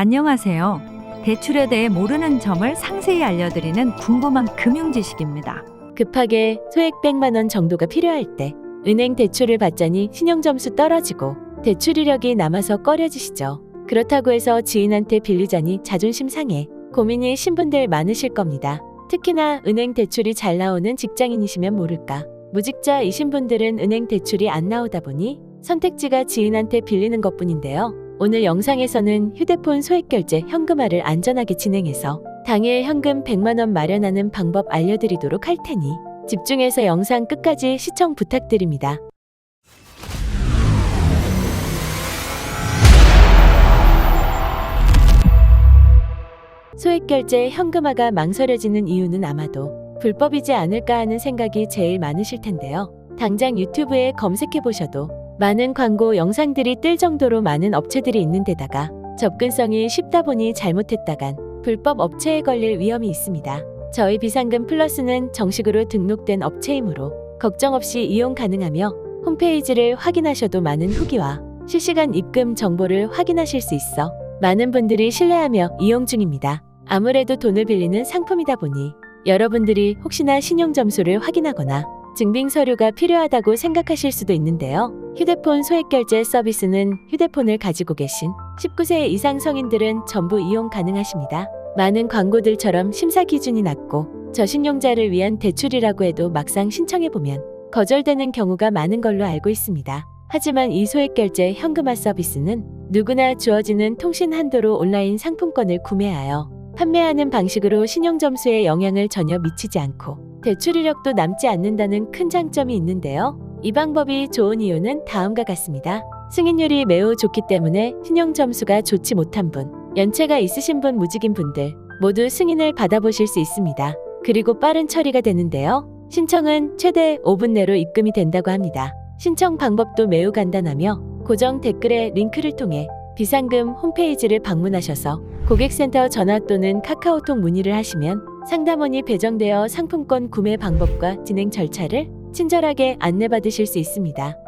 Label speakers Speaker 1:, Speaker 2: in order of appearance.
Speaker 1: 안녕하세요. 대출에 대해 모르는 점을 상세히 알려드리는 궁금한 금융 지식입니다.
Speaker 2: 급하게 소액 100만 원 정도가 필요할 때 은행 대출을 받자니 신용 점수 떨어지고 대출 이력이 남아서 꺼려지시죠. 그렇다고 해서 지인한테 빌리자니 자존심 상해 고민이 신 분들 많으실 겁니다. 특히나 은행 대출이 잘 나오는 직장인이시면 모를까. 무직자이신 분들은 은행 대출이 안 나오다 보니 선택지가 지인한테 빌리는 것뿐인데요. 오늘 영상에서는 휴대폰 소액 결제 현금화를 안전하게 진행해서 당일 현금 100만 원 마련하는 방법 알려드리도록 할 테니 집중해서 영상 끝까지 시청 부탁드립니다. 소액 결제 현금화가 망설여지는 이유는 아마도 불법이지 않을까 하는 생각이 제일 많으실 텐데요. 당장 유튜브에 검색해 보셔도 많은 광고 영상들이 뜰 정도로 많은 업체들이 있는 데다가 접근성이 쉽다 보니 잘못했다간 불법 업체에 걸릴 위험이 있습니다. 저희 비상금 플러스는 정식으로 등록된 업체이므로 걱정 없이 이용 가능하며 홈페이지를 확인하셔도 많은 후기와 실시간 입금 정보를 확인하실 수 있어 많은 분들이 신뢰하며 이용 중입니다. 아무래도 돈을 빌리는 상품이다 보니 여러분들이 혹시나 신용 점수를 확인하거나 증빙 서류가 필요하다고 생각하실 수도 있는데요. 휴대폰 소액 결제 서비스는 휴대폰을 가지고 계신 19세 이상 성인들은 전부 이용 가능하십니다. 많은 광고들처럼 심사 기준이 낮고 저신용자를 위한 대출이라고 해도 막상 신청해 보면 거절되는 경우가 많은 걸로 알고 있습니다. 하지만 이 소액 결제 현금화 서비스는 누구나 주어지는 통신 한도로 온라인 상품권을 구매하여 판매하는 방식으로 신용 점수에 영향을 전혀 미치지 않고 대출 이력도 남지 않는다는 큰 장점이 있는데요. 이 방법이 좋은 이유는 다음과 같습니다. 승인율이 매우 좋기 때문에 신용 점수가 좋지 못한 분, 연체가 있으신 분, 무직인 분들 모두 승인을 받아보실 수 있습니다. 그리고 빠른 처리가 되는데요. 신청은 최대 5분 내로 입금이 된다고 합니다. 신청 방법도 매우 간단하며 고정 댓글에 링크를 통해 비상금 홈페이지를 방문하셔서 고객센터 전화 또는 카카오톡 문의를 하시면 상담원이 배정되어 상품권 구매 방법과 진행 절차를 친절하게 안내받으실 수 있습니다.